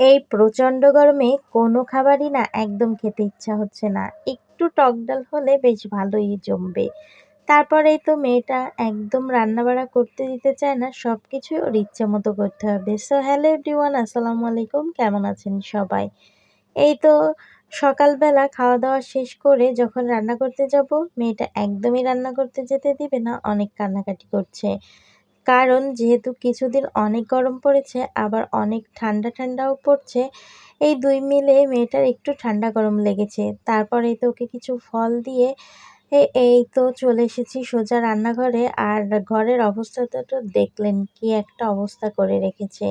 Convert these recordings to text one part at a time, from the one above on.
এই প্রচণ্ড গরমে কোনো খাবারই না একদম খেতে ইচ্ছা হচ্ছে না। একটু টক ডাল হলে বেশ ভালোই জমবে। তারপরেই তো মেয়েটা একদম রান্নাবাড়া করতে দিতে চায় না সব কিছুই ওর ইচ্ছে মতো করতে হবে। সো হ্যালো এভরিওয়ান আসসালামু আলাইকুম, কেমন আছেন সবাই? এই তো সকালবেলা খাওয়া দাওয়া শেষ করে যখন রান্না করতে যাব, মেয়েটা একদমই রান্না করতে যেতে দিবে না, অনেক কান্নাকাটি করছে। কারণ যেহেতু কিছুদিন অনেক গরম পড়েছে, আবার অনেক ঠান্ডা ঠান্ডাও পড়ছে, এই দুই মিলে মেয়েটার একটু ঠান্ডা গরম লেগেছে। তারপরে তো ওকে কিছু ফল দিয়ে এই তো চলে এসেছি সোজা রান্নাঘরে, আর ঘরের অবস্থাটা তো দেখলেন কি একটা অবস্থা করে রেখেছে।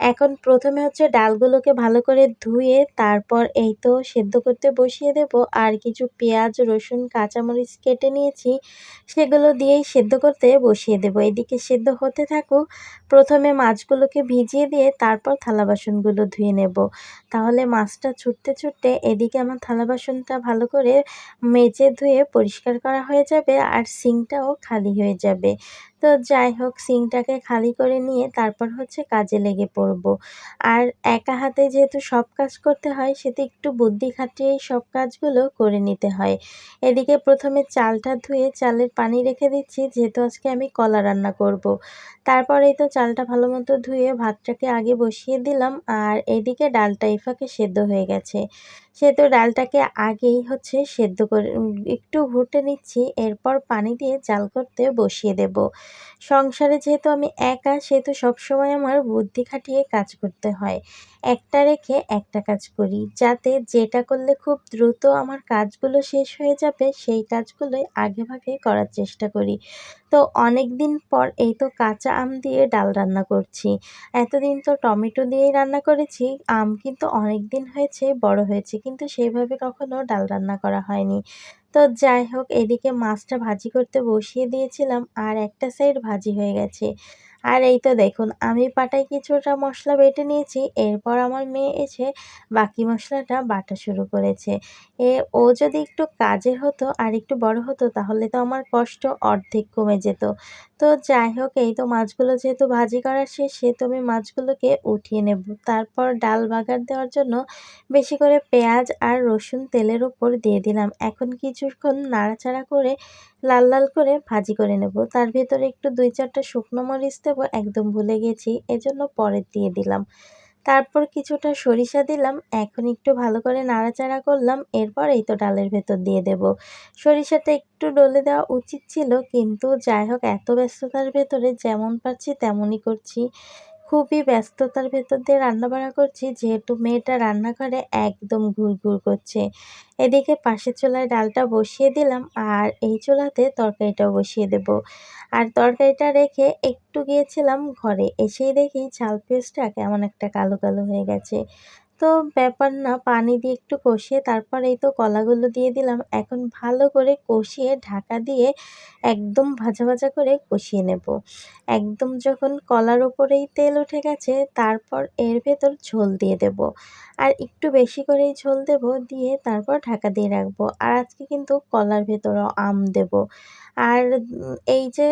এখন প্রথমে হচ্ছে ডালগুলোকে ভালো করে ধুয়ে তারপর এই তো সেদ্ধ করতে বসিয়ে দেব। আর কিছু পেঁয়াজ, রসুন, কাঁচামরিচ কেটে নিয়েছি, সেগুলো দিয়েই সেদ্ধ করতে বসিয়ে দেব। এদিকে সেদ্ধ হতে থাকুক, প্রথমে মাছগুলোকে ভিজিয়ে দিয়ে তারপর থালা বাসনগুলো ধুয়ে নেব। তাহলে মাছটা ছুটতে ছুটতে এদিকে আমার থালা বাসনটা ভালো করে মেজে ধুয়ে পরিষ্কার করা হয়ে যাবে আর সিংটাও খালি হয়ে যাবে। তো যাই হোক, সিংটাকে খালি করে নিয়ে তারপর হচ্ছে কাজে লেগে পড়ব। আর একা হাতে যেহেতু সব কাজ করতে হয় সেটা একটু বুদ্ধি খাটিয়েই সব কাজগুলো করে নিতে হয়। এদিকে প্রথমে চালটা ধুয়ে চালের পানি রেখে দিচ্ছি, যেহেতু আজকে আমি কলা রান্না করব। তারপরেই তো চালটা ভালো মতো ধুয়ে ভাতটাকে আগে বসিয়ে দিলাম, আর এদিকে ডালটা ইফাকে সেদ্ধ হয়ে গেছে। সেহেতু ডালটাকে আগেই হচ্ছে সেদ্ধ করে একটু ঘুটে নিচ্ছি, এরপর পানি দিয়ে জাল করতে বসিয়ে দেব। সংসারে যেহেতু আমি একা, সেহেতু সবসময় আমার বুদ্ধি খাটিয়ে কাজ করতে হয়। একটা রেখে একটা কাজ করি, যাতে যেটা করলে খুব দ্রুত আমার কাজগুলো শেষ হয়ে যাবে, সেই কাজগুলোই আগে ভাগে করার চেষ্টা করি। তো অনেক দিন পর এই তো কাঁচা আম দিয়ে ডাল রান্না করছি। এতদিন তো টমেটো দিয়েই রান্না করেছি, আম কিন্তু অনেক দিন হয়েছে, বড় হয়েছে কিন্তু সেইভাবে কখনো ডাল রান্না করা হয়নি। তো যাই হোক, এদিকে মাছটা ভাজি করতে বসিয়ে দিয়েছিলাম আর একটা সাইড ভাজি হয়ে গেছে। আর এই তো দেখুন, আমি পাটায় কিছুটা মশলা বেটে নিয়েছি, এরপর আমার মেয়ে এসে বাকি মশলাটা বাটা শুরু করেছে। এ, ও যদি একটু কাজের হতো আর একটু বড় হতো, তাহলে তো আমার কষ্ট অর্ধেক কমে যেত। তো যাই হোক, এই তো মাছগুলো যেহেতু ভাজি করা শেষ তো আমি মাছগুলোকে উঠিয়ে নেব। তারপর ডাল বাগার দেওয়ার জন্য বেশি করে পেঁয়াজ আর রসুন তেলের ওপর দিয়ে দিলাম। এখন কিছুক্ষণ নাড়াচাড়া করে লাল লাল করে ভাজি করে নেব। তার ভেতরে একটু দুই চারটা শুকনো মরিচ দেবো, একদম ভুলে গেছি, এজন্য পরে দিয়ে দিলাম। তারপর কিছুটা সরিষা দিলাম, এখন একটু ভালো করে নাড়াচাড়া করলাম, এরপর এই তো ডালের ভেতর দিয়ে দেব। সরিষাটা একটু ডলে দেওয়া উচিত ছিল, কিন্তু যাই হোক, এত ব্যস্ততার ভেতরে যেমন পারছি তেমনই করছি। খুবই ব্যস্ততার ভেতর দিয়ে রান্নাবাড়া করছি, যেহেতু মেয়েটা রান্নাঘরে একদম ঘুরঘুর করছে। এদিকে পাশের চোলায় ডালটা বসিয়ে দিলাম আর এই চোলাতে তরকারিটাও বসিয়ে দেব। আর তরকারিটা রেখে একটু গিয়েছিলাম ঘরে, এসেই দেখি ঝাল পেঁয়াজটা কেমন একটা কালো কালো হয়ে গেছে। তো ব্যাপার না, পানি দিয়ে একটু কষিয়ে তারপর এই তো কলাগুলো দিয়ে দিলাম। এখন ভালো করে কষিয়ে ঢাকা দিয়ে একদম ভাজা ভাজা করে কষিয়ে নেব। একদম যখন কলার ওপরেই তেল উঠে গেছে, তারপর এর ভেতর ঝোল দিয়ে দেব। আর একটু বেশি করেই ঝোল দেব, দিয়ে তারপর ঢাকা দিয়ে রাখব। আর আজকে কিন্তু কলার ভেতরও আম দেব। আর এই যে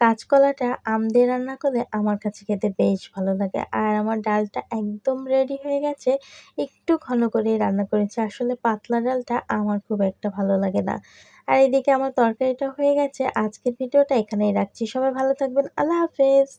কাঁচকলাটা আম দিয়ে রান্না করলে আমার কাছে খেতে বেশ ভালো লাগে। আর আমার ডালটা একদম রেডি হয়ে গেছে, একটু ঘন করে রান্না করেছি। আসলে পাতলা ডালটা আমার খুব একটা ভালো লাগে না। আর এদিকে আমার তরকারিটা হয়ে গেছে। আজকের ভিডিওটা এখানেই রাখছি। সবাই ভালো থাকবেন। আল্লাহ হাফেজ।